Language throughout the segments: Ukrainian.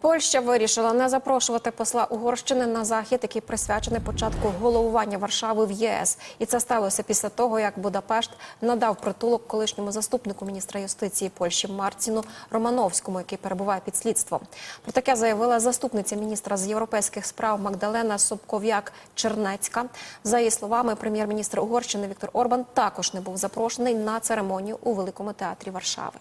Польща вирішила не запрошувати посла Угорщини на захід, який присвячений початку головування Варшави в єС. І це сталося після того, як Будапешт надав притулок колишньому заступнику міністра юстиції Польщі Марціну Романовському, який перебуває під слідством. Про таке заявила заступниця міністра з європейських справ Магдалена Собков'як Чернецька. За її словами, прем'єр-міністр Угорщини Віктор Орбан також не був запрошений на церемонію у Великому театрі Варшави.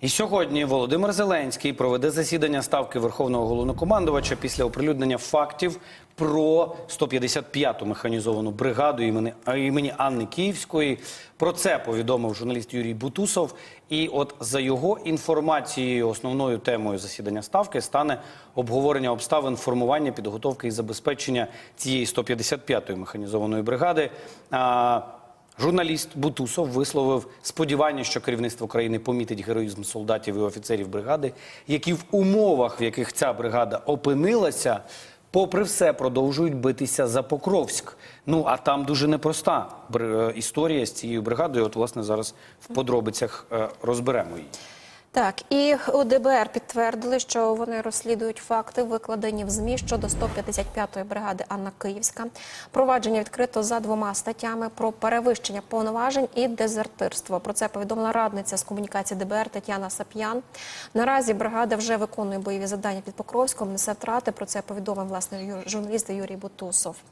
І сьогодні Володимир Зеленський проведе засідання ставки Верховного головнокомандувача після оприлюднення фактів про 155-ту механізовану бригаду імені, імені Анни Київської. Про це повідомив журналіст Юрій Бутусов. І от за його інформацією, основною темою засідання ставки стане обговорення обставин формування, підготовки і забезпечення цієї 155-ї механізованої бригади. Журналіст Бутусов висловив сподівання, що керівництво країни помітить героїзм солдатів і офіцерів бригади, які в умовах, в яких ця бригада опинилася, попри все продовжують битися за Покровськ. Ну а там дуже непроста е, історія з цією бригадою. От, власне, зараз в подробицях е, розберемо її. Так, і у ДБР підтвердили, що вони розслідують факти, викладені в ЗМІ щодо 155-ї бригади Анна Київська. Провадження відкрито за двома статтями про перевищення повноважень і дезертирство. Про це повідомила радниця з комунікації ДБР Тетяна Сап'ян. Наразі бригада вже виконує бойові завдання під Покровськом, несе втрати. Про це повідомив власне журналіст Юрій Бутусов.